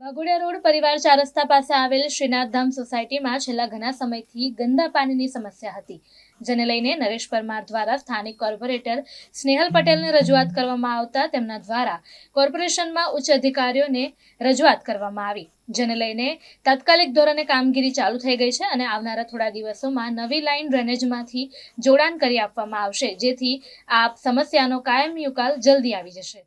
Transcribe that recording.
Waghodia road પરિવાર ચાર રસ્તા પાસે આવેલ શ્રીનાથધામ સોસાયટીમાં છેલ્લા ઘણા સમયથી ગંદા પાણીની સમસ્યા હતી, જેને લઈને નરેશ પરમાર દ્વારા સ્થાનિક કોર્પોરેટર સ્નેહલ પટેલને રજૂઆત કરવામાં આવતા તેમના દ્વારા કોર્પોરેશનમાં ઉચ્ચ અધિકારીઓને રજૂઆત કરવામાં આવી, જેને લઈને તાત્કાલિક ધોરણે કામગીરી ચાલુ થઈ ગઈ છે અને આવનારા થોડા દિવસોમાં નવી લાઇન ડ્રેનેજમાંથી જોડાણ કરી આપવામાં આવશે, જેથી આ સમસ્યાનો કાયમી ઉકાલ જલ્દી આવી જશે.